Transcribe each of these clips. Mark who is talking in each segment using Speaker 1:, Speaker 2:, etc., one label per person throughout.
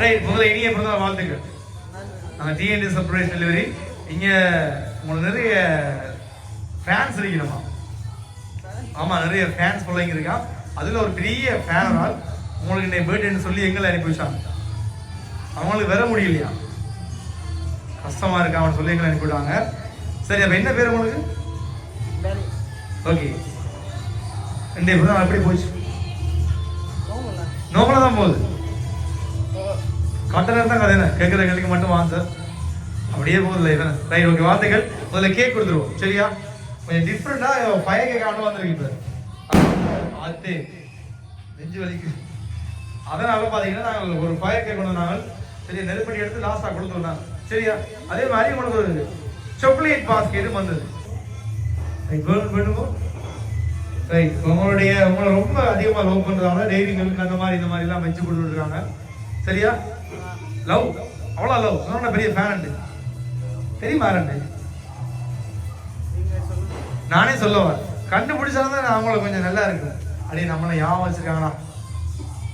Speaker 1: Right முதல்ல இனிய பிறந்தநாள் வாழ்த்துக்கள். நாங்கள் டிஎன்டி சர்ப்ரைஸ் டெலிவரி இங்கே உங்களுக்கு நிறைய ஃபேன்ஸ் இருக்கணுமா? ஆமாம் நிறைய ஃபேன்ஸ் பிள்ளைங்க இருக்கா? அதில் ஒரு பெரிய ஃபேனால் உங்களுக்கு இன்னைக்கு பர்த்டேன்னு சொல்லி எங்களை அனுப்பி வச்சாங்க. அவங்களுக்கு வர முடியலையா? கஷ்டமா இருக்கா அவன் சொல்லி எங்களை அனுப்பி விட்டாங்க. சரி அப்போ என்ன பேர் உங்களுக்கு? ஓகே பிறந்தநாள் எப்படி போச்சு. நோமலாக தான் போகுது. கண்டனர் தான் கதை என்ன? கேட்குற கேள்விக்கு மட்டும் வாங்க சார் அப்படியே போகுது இவன். ரைட் ஓகே வார்த்தைகள். முதல்ல கேக் கொடுத்துருவோம். சரியா? கொஞ்சம் டிஃப்ரெண்டாக ஃபயர் கேக் ஆண்டு வந்திருக்கு இப்போ. அது நெஞ்சு வலிக்கு அதனால பார்த்தீங்கன்னா நாங்கள் ஒரு ஃபயர் கேக் கொண்டு வந்தாங்க. சரியா நெருப்படி எடுத்து லாஸ்ட்டாக கொடுத்துருந்தாங்க சரியா? அதே மாதிரி உங்களுக்கு ஒரு சாக்லேட் பாஸ்கெட்டும் வந்தது. ரைட் வேணுமோ ரைட் உங்களுடைய உங்களை ரொம்ப அதிகமாக லவ் பண்ணுறாங்க டெய்லிங்களுக்கு அந்த மாதிரி இந்த மாதிரிலாம் வச்சு கொடுத்துருக்காங்க சரியா? லவ்? அவ்வளோ லவ். சொன்ன பெரிய ஃபேன் தெரியுமா ரெண்டு? நானே சொல்லுவேன். கண்டுபிடிச்சாதான் நான் அவங்கள கொஞ்சம் நல்லா இருக்கும் அப்படியே நம்மளை ஞாபகம் வச்சிருக்காங்களா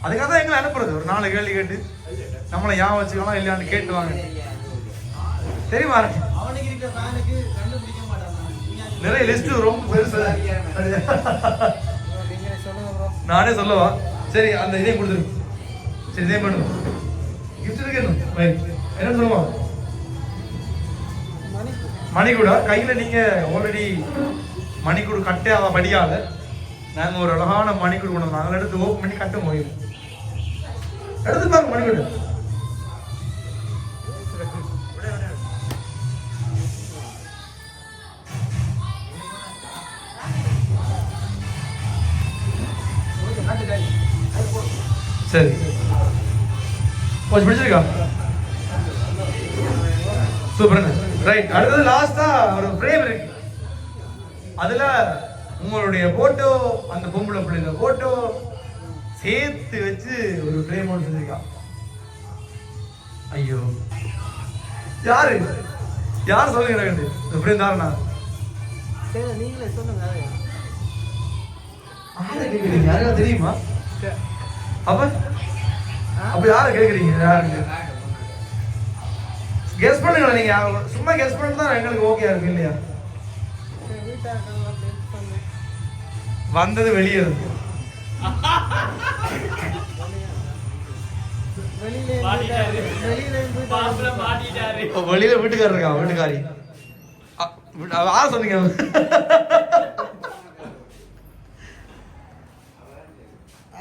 Speaker 1: அதுக்காக தான் எங்களை அனுப்புறது. ஒரு நாலு கேள்வி கேட்டு நம்மளை ஞாபகம் வச்சுக்கலாம் இல்லையான்னு கேட்டு வாங்க. தெரியுமா நிறைய லிஸ்ட் ரொம்ப பெருசு. நானே சொல்லவா சரி அந்த இதையும் கொடுத்துரு. சரி இதே பண்ணும் கிஃப்ட் இருக்கணும் ரைட் என்ன சொல்லுவா
Speaker 2: மணி
Speaker 1: மணிக்கூடா கையில நீங்க ஆல்ரெடி மணிக்கூடு கட்டாத படியாத நாங்க ஒரு அழகான மணிக்கூடு கொண்டு வந்தோம். நாங்கள் எடுத்து ஓப்பன் பண்ணி கட்ட முடியும். எடுத்து பாருங்க மணிக்கூடு சரி. கொஞ்சம் பிடிச்சிருக்கா சூப்பருங்க ரைட் அடுத்தது லாஸ்டா ஒரு ஃப்ரேம் இருக்கு. அதுல உங்களுடைய போட்டோ அந்த பொம்பளை பிள்ளைங்க போட்டோ சேர்த்து வச்சு ஒரு ஃப்ரேம் ஒன்று செஞ்சிருக்கா. ஐயோ. யாரு? யார் சொல்லுங்க இந்த ஃப்ரேம் தாரணா
Speaker 2: நீங்களே சொல்லுங்க.
Speaker 1: யாரை கேட்குறீங்க. யாருக்கா தெரியுமா? அப்ப? அப்ப யாரை கேட்குறீங்க யாருக்கு? கெஸ் பண்ணுங்க நீங்க. சும்மா கெஸ் தான் எங்களுக்கு ஓகே இருக்கு இல்லையா? வந்தது வெளியே இருந்து.
Speaker 2: வெளியில
Speaker 1: வீட்டுக்காரர் இருக்கா வீட்டுக்காரி. சொன்னீங்க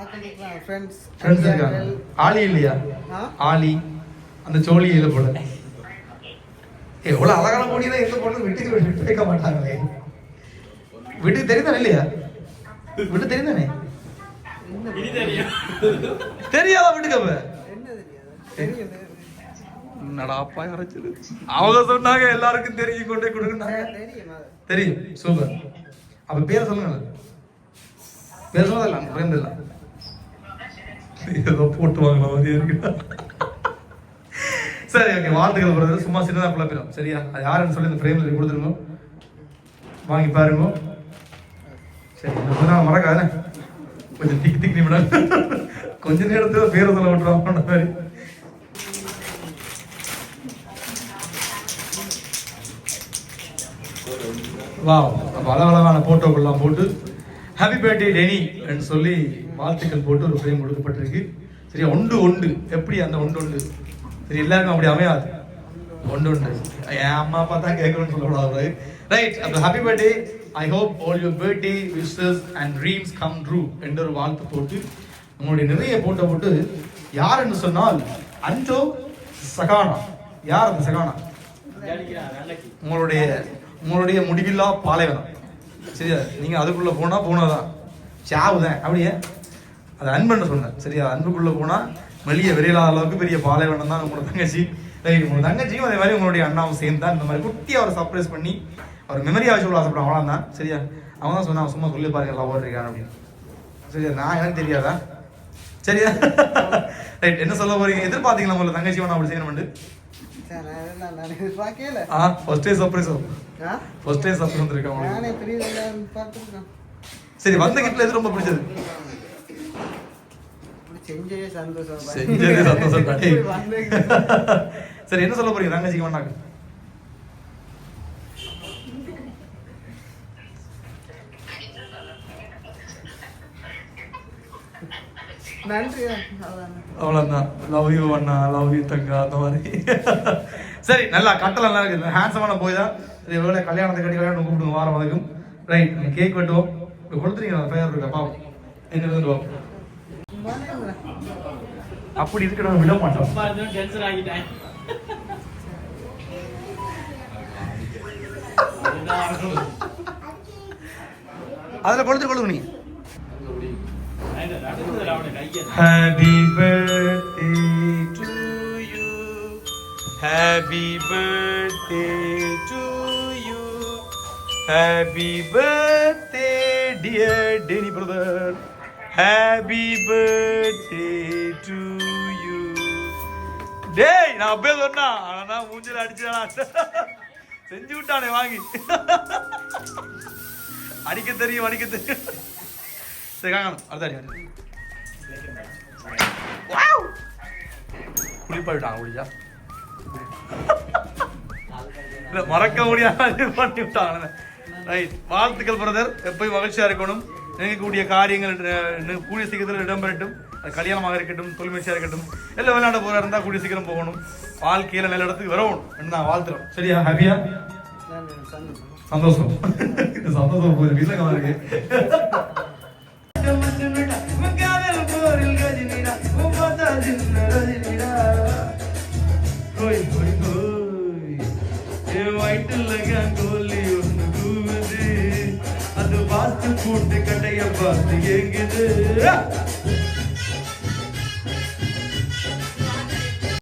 Speaker 2: ஃப்ரெண்ட்ஸ்
Speaker 1: ஃப்ரெண்ட்ஸ் இருக்காங்க. ஆலி இல்லையா? ஆலி அந்த சோழி இல்ல போல எவ்வளவு அழகான பொண்ணு எந்த பொண்ணு வீட்டுக்கு விட்டு வைக்க மாட்டாங்களே. வீட்டுக்கு தெரியுதானே இல்லையா? வீட்டு தெரியுதானே? தெரியாதா வீட்டுக்கு அப்ப?
Speaker 2: என்ன தெரியாது? தெரியும்
Speaker 1: என்னடா அப்பா அரைச்சது அவங்க சொன்னாங்க எல்லாருக்கும் தெரியும் கொண்டே கொடுக்குறாங்க
Speaker 2: தெரியும்?
Speaker 1: சூப்பர். அப்ப பேர் சொல்லுங்க. பேர் பிரேம் இல்ல ஏதோ போட்டு வாங்கின மாதிரி இருக்கு. சரி ஓகே வார்த்தைகள் போகிறது சும்மா சின்னதாக குழப்பிடும் சரியா? அது யாருன்னு சொல்லி இந்த ஃப்ரேமில் கொடுத்துருங்க வாங்கி பாருங்க. சரி நான் மறக்காது. கொஞ்சம் திக் திக் நிமிடம். கொஞ்ச நேரத்தில் பேரை சொல்ல விட்டுருவாங்க மாதிரி. வா பல அழகழகான போட்டோக்கள்லாம் போட்டு ஹாப்பி பர்த்டே டெனி என்று சொல்லி வாழ்த்துக்கள் போட்டு ஒரு ஃப்ரேம் கொடுக்கப்பட்டிருக்கு. சரி ஒன்று ஒன்று. எப்படி அந்த ஒன்று ஒன்று? சரி எல்லாருக்கும் அப்படி அமையாது. ஒன்று ஒன்று. என் அம்மா அப்பா தான் கேட்கணும்னு சொல்லக்கூடாது. ரைட் அப்போ happy birthday I hope all your birthday wishes and dreams come true என்ற ஒரு வாழ்த்து போட்டு உங்களுடைய நிறைய போட்டோ போட்டு யார் என்று சொன்னால் அன்டோ சகானா. யார் அந்த சகானா? உங்களுடைய உங்களுடைய முடிவில்லா பாலைவனம். சரியா? நீங்கள் அதுக்குள்ளே போனால் போனால் தான் தான் அப்படியே? அது அன்புன்னு சொன்னேன். சரியா? அன்புக்குள்ள போனா வெளியே வெளியில்லாத அளவுக்கு பெரிய பாலைவனம் தான் உங்களோட தங்கச்சி. ரைட் உங்களோட தங்கச்சியும் அதே மாதிரி உங்களுடைய அண்ணாவும் சேர்ந்து தான் இந்த மாதிரி குட்டியா அவர் சர்ப்ரைஸ் பண்ணி அவர் மெமரியா வச்சு உள்ள ஆசைப்படுறான் அவ்வளோ தான் சரியா? அவன் தான் சொன்னான் சும்மா சொல்லி பாருங்க லவ் இருக்கான் அப்படின்னு. சரியா? நான் எனக்கு தெரியாதா? சரியா? ரைட் என்ன சொல்ல போறீங்க? எதிர்பார்த்தீங்களா உங்களை தங்கச்சி வேணா அப்படி
Speaker 2: நான் நான் எதிர்பார்க்கல.
Speaker 1: ஆ first day surprise? First day surprise வந்திருக்கேன் சரி வந்த கிட்ல எது ரொம்ப பிடிச்சது?
Speaker 2: செஞ்சதே சந்தோஷம்.
Speaker 1: செஞ்சதே சந்தோஷம். சரி என்ன சொல்ல போறீங்க?
Speaker 2: நன்றி அதான்
Speaker 1: அவ்வளோதான் லவ் யூ அண்ணா. லவ் யூ தங்கா அந்த மாதிரி. சரி நல்லா கட்டல் நல்லா இருக்குது. ஹேண்ட்ஸமான போய் தான். இது எவ்வளோ கல்யாணத்தை கட்டி கல்யாணம் கூப்பிடுங்க வாரம் அதுக்கும் ரைட் கேக் வெட்டுவோம். கொடுத்துருங்க ஃபயர் இருக்கா பாவம் எங்க. அப்படி இருக்கிறவங்க விட மாட்டோம்
Speaker 3: டென்ஷன் ஆகிட்டேன்
Speaker 1: அதில் கொடுத்துட்டு கொடுங்க நீ Happy birthday to you. Happy birthday to you. Happy birthday, dear Danny brother. Happy birthday to you. டேய் நான் அப்பவே சொன்னா ஆனா மூஞ்சில அடிச்சானா செஞ்சு விட்டானே வாங்கி. அடிக்க தெரியும் அடிக்க தெரியும். சரி காங்கணும் அடுத்த அடி அடுத்த விட்டாங்க குளிச்சா இல்லை மறக்க முடியாத பண்ணி விட்டாங்க ரைட் வாழ்த்துக்கள் பிரதர் எப்பயும் மகிழ்ச்சியா இருக்கணும். நினைக்கக்கூடிய காரியங்கள் கூடிய சீக்கிரத்தில் இடம்பெறட்டும். அது கல்யாணமாக இருக்கட்டும் தொழில்முயற்சியாக இருக்கட்டும் எல்லாம் விளையாட போறா இருந்தா கூடிய சீக்கிரம் போகணும். வாழ்க்கையில நல்ல இடத்துக்கு வரணும் நான் வாழ்த்துறோம் சரியா ஹாப்பியா?
Speaker 2: சந்தோஷம்.
Speaker 1: சந்தோஷம் இது சந்தோஷம் போகுது வீட்டில் இருக்கு. வயிற்றுல கோலி பார்த்து கூட்டு கட்டைய பார்த்து ஏங்குது.